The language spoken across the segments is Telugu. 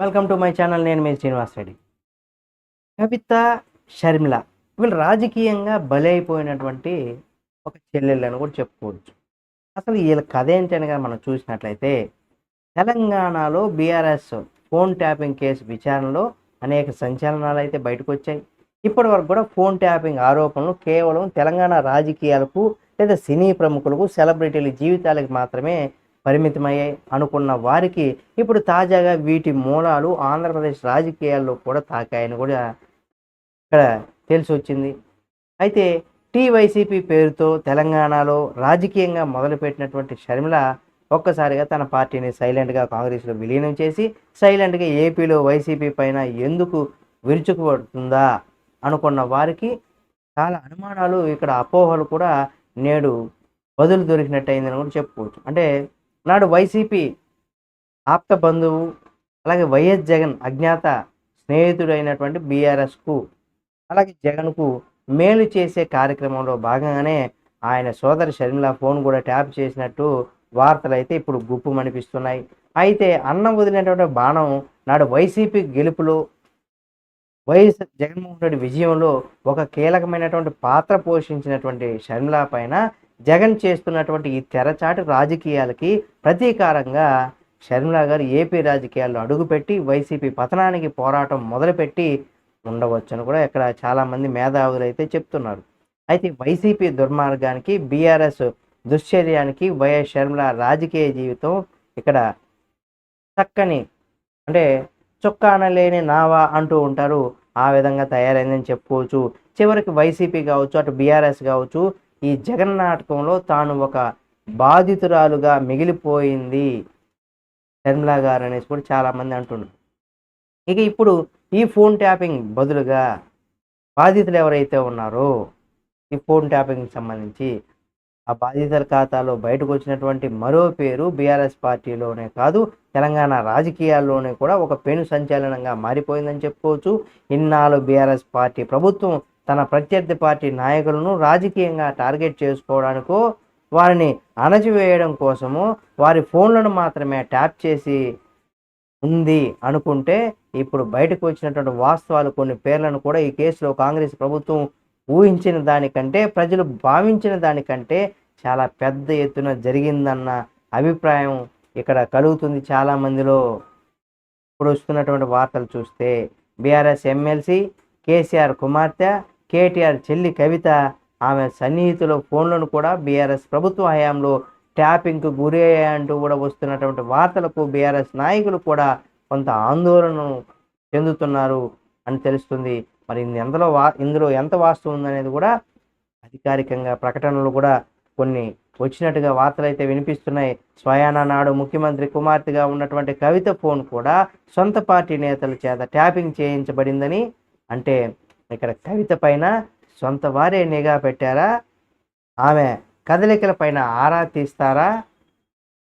వెల్కమ్ టు మై ఛానల్ నేను మీ శ్రీనివాస్ రెడ్డి. కవిత షర్మిల వీళ్ళు రాజకీయంగా బలైపోయినటువంటి ఒక చెల్లెళ్ళని కూడా చెప్పుకోవచ్చు. అసలు వీళ్ళ కథ ఏంటనగా మనం చూసినట్లయితే తెలంగాణలో బీఆర్ఎస్ ఫోన్ ట్యాపింగ్ కేసు విచారణలో అనేక సంచలనాలు అయితే బయటకు వచ్చాయి ఇప్పటి వరకు కూడా ఫోన్ ట్యాపింగ్ ఆరోపణలు కేవలం తెలంగాణ రాజకీయాలకు లేదా సినీ ప్రముఖులకు సెలబ్రిటీల జీవితాలకు మాత్రమే పరిమితమయ్యాయి అనుకున్న వారికి ఇప్పుడు తాజాగా వీటి మూలాలు ఆంధ్రప్రదేశ్ రాజకీయాల్లో కూడా తాకాయని కూడా ఇక్కడ తెలిసి వచ్చింది. అయితే టీవైసీపీ పేరుతో తెలంగాణలో రాజకీయంగా మొదలుపెట్టినటువంటి షర్మిల ఒక్కసారిగా తన పార్టీని సైలెంట్గా కాంగ్రెస్లో విలీనం చేసి సైలెంట్గా ఏపీలో వైసీపీ పైన ఎందుకు విరుచుకుపడుతుందా అనుకున్న వారికి చాలా అనుమానాలు ఇక్కడ అపోహలు కూడా నేడు బదులు దొరికినట్టయిందని కూడా చెప్పుకోవచ్చు. అంటే నాడు వైసీపీ ఆప్త బంధువు అలాగే వైఎస్ జగన్ అజ్ఞాత స్నేహితుడైనటువంటి బీఆర్ఎస్కు అలాగే జగన్కు మేలు చేసే కార్యక్రమంలో భాగంగానే ఆయన సోదరి షర్మిల ఫోన్ కూడా ట్యాప్ చేసినట్టు వార్తలు అయితే ఇప్పుడు గుప్పుమనిపిస్తున్నాయి. అయితే అన్నం వదిలినటువంటి బాణం నాడు వైసీపీ గెలుపులో వైఎస్ జగన్మోహన్ రెడ్డి విజయంలో ఒక కీలకమైనటువంటి పాత్ర పోషించినటువంటి షర్మిల పైన జగన్ చేస్తున్నటువంటి ఈ తెరచాటు రాజకీయాలకి ప్రతీకారంగా షర్మిలా గారు ఏపీ రాజకీయాల్లో అడుగుపెట్టి వైసీపీ పతనానికి పోరాటం మొదలుపెట్టి ఉండవచ్చని కూడా ఇక్కడ చాలామంది మేధావులు అయితే చెప్తున్నారు. అయితే వైసీపీ దుర్మార్గానికి బీఆర్ఎస్ దుశ్చర్యానికి వైఎస్ షర్మిల రాజకీయ జీవితం ఇక్కడ చక్కని అంటే చొక్కాన లేని నావా అంటూ ఉంటారు. ఆ విధంగా తయారైందని చెప్పుకోవచ్చు. చివరికి వైసీపీ కావచ్చు అటు బీఆర్ఎస్ కావచ్చు ఈ జగన్ నాటకంలో తాను ఒక బాధితురాలుగా మిగిలిపోయింది షర్మిలా గారు అనేసి కూడా చాలామంది అంటున్నారు ఇక ఇప్పుడు ఈ ఫోన్ ట్యాపింగ్ బదులుగా బాధితులు ఎవరైతే ఉన్నారో ఈ ఫోన్ ట్యాపింగ్కి సంబంధించి ఆ బాధితుల ఖాతాలో బయటకు వచ్చినటువంటి మరో పేరు బీఆర్ఎస్ పార్టీలోనే కాదు తెలంగాణ రాజకీయాల్లోనే కూడా ఒక పెను సంచలనంగా మారిపోయిందని చెప్పుకోవచ్చు. ఇన్నాళ్ళు బీఆర్ఎస్ పార్టీ ప్రభుత్వం తన ప్రత్యర్థి పార్టీ నాయకులను రాజకీయంగా టార్గెట్ చేసుకోవడానికో వారిని అణచివేయడం కోసము వారి ఫోన్లను మాత్రమే ట్యాప్ చేసి ఉంది అనుకుంటే ఇప్పుడు బయటకు వచ్చినటువంటి వాస్తవాలు కొన్ని పేర్లను కూడా ఈ కేసులో కాంగ్రెస్ ప్రభుత్వం ఊహించిన దానికంటే ప్రజలు భావించిన దానికంటే చాలా పెద్ద ఎత్తున జరిగిందన్న అభిప్రాయం ఇక్కడ కలుగుతుంది చాలామందిలో. ఇప్పుడు వస్తున్నటువంటి వార్తలు చూస్తే బీఆర్ఎస్ ఎమ్మెల్సీ కేసీఆర్ కుమార్తె కేటీఆర్ చెల్లి కవిత ఆమె సన్నిహితుల ఫోన్లను కూడా బీఆర్ఎస్ ప్రభుత్వ హయాంలో ట్యాపింగ్కు గురి అంటూ కూడా వస్తున్నటువంటి వార్తలకు బీఆర్ఎస్ నాయకులు కూడా కొంత ఆందోళన చెందుతున్నారు అని తెలుస్తుంది. మరి ఎంతలో వా ఇందులో ఎంత వాస్తవం ఉందనేది కూడా అధికారికంగా ప్రకటనలు కూడా కొన్ని వచ్చినట్టుగా వార్తలు అయితే వినిపిస్తున్నాయి. స్వయానా నాడు ముఖ్యమంత్రి కుమార్తెగా ఉన్నటువంటి కవిత ఫోన్ కూడా సొంత పార్టీ నేతల చేత ట్యాపింగ్ చేయించబడిందని అంటే ఇక్కడ కవిత పైన సొంత వారే నిఘా పెట్టారా? ఆమె కదలికల పైన ఆరా తీస్తారా?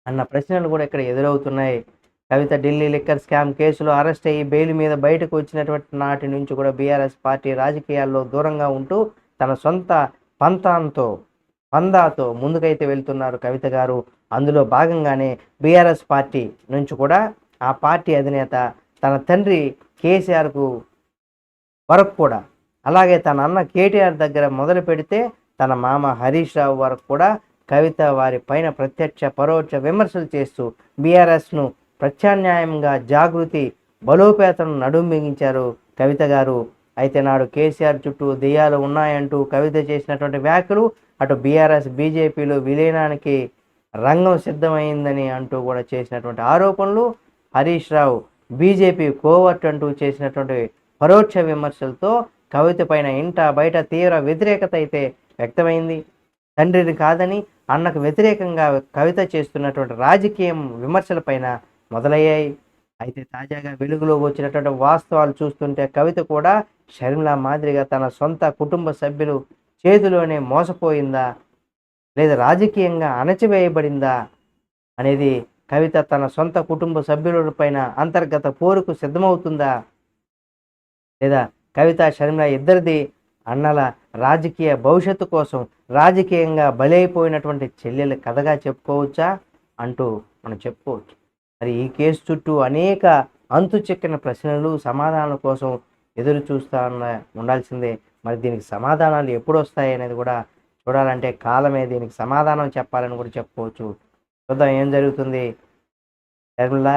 అన్న ప్రశ్నలు కూడా ఇక్కడ ఎదురవుతున్నాయి. కవిత ఢిల్లీ లిక్కర్ స్కామ్ కేసులో అరెస్ట్ అయ్యి బెయిల్ మీద బయటకు వచ్చినటువంటి నాటి నుంచి కూడా బీఆర్ఎస్ పార్టీ రాజకీయాల్లో దూరంగా ఉంటూ తన సొంత పంతాంతో పందాతో ముందుకైతే వెళ్తున్నారు కవిత గారు. అందులో భాగంగానే బీఆర్ఎస్ పార్టీ నుంచి కూడా ఆ పార్టీ అధినేత తన తండ్రి కేసీఆర్కు వరకు కూడా అలాగే తన అన్న కేటీఆర్ దగ్గర మొదలు పెడితే తన మామ హరీష్ రావు వరకు కూడా కవిత వారి పైన ప్రత్యక్ష పరోక్ష విమర్శలు చేస్తూ బీఆర్ఎస్ను ప్రత్యామ్నాయంగా జాగృతి బలోపేతను నడుం బిగించారు కవిత గారు. అయితే నాడు కేసీఆర్ చుట్టూ దెయ్యాలు ఉన్నాయంటూ కవిత చేసినటువంటి వ్యాఖ్యలు అటు బీఆర్ఎస్ బీజేపీలో విలీనానికి రంగం సిద్ధమైందని అంటూ కూడా చేసినటువంటి ఆరోపణలు హరీష్ రావు బీజేపీ కోవర్ట్ అంటూ చేసినటువంటి పరోక్ష విమర్శలతో కవిత పైన ఇంట బయట తీవ్ర వ్యతిరేకత అయితే వ్యక్తమైంది. తండ్రిని కాదని అన్నకు వ్యతిరేకంగా కవిత చేస్తున్నటువంటి రాజకీయం విమర్శలపైన మొదలయ్యాయి. అయితే తాజాగా వెలుగులోకి వచ్చినటువంటి వాస్తవాలు చూస్తుంటే కవిత కూడా షర్మిల మాదిరిగా తన సొంత కుటుంబ సభ్యులు చేతిలోనే మోసపోయిందా? లేదా రాజకీయంగా అణచివేయబడిందా? అనేది కవిత తన సొంత కుటుంబ సభ్యులపైన అంతర్గత పోరుకు సిద్ధమవుతుందా? లేదా కవిత షర్మిల ఇద్దరిది అన్నల రాజకీయ భవిష్యత్తు కోసం రాజకీయంగా బలైపోయినటువంటి చెల్లెల కథగా చెప్పుకోవచ్చా అంటూ మనం చెప్పుకోవచ్చు. మరి ఈ కేసు చుట్టూ అనేక అంతు చిక్కిన ప్రశ్నలు సమాధానాల కోసం ఎదురు చూస్తా ఉండాల్సిందే. మరి దీనికి సమాధానాలు ఎప్పుడు వస్తాయి అనేది కూడా చూడాలంటే కాలమే దీనికి సమాధానం చెప్పాలని కూడా చెప్పుకోవచ్చు. చూద్దాం ఏం జరుగుతుంది. షర్మిల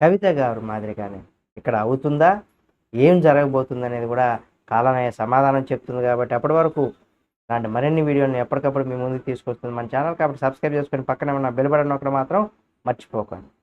కవిత గారు మాదిరిగానే. ఇక్కడ అవుతుందా? ఏం జరగబోతుంది అనేది కూడా కాలమే సమాధానం చెప్తుంది కాబట్టి అప్పటి వరకు ఇలాంటి మరిన్ని వీడియోని ఎప్పటికప్పుడు మీ ముందుకు తీసుకొస్తుంది మన ఛానల్ కాబట్టి సబ్స్క్రైబ్ చేసుకొని పక్కనే ఉన్న బెల్ బటన్ మాత్రం మర్చిపోకండి.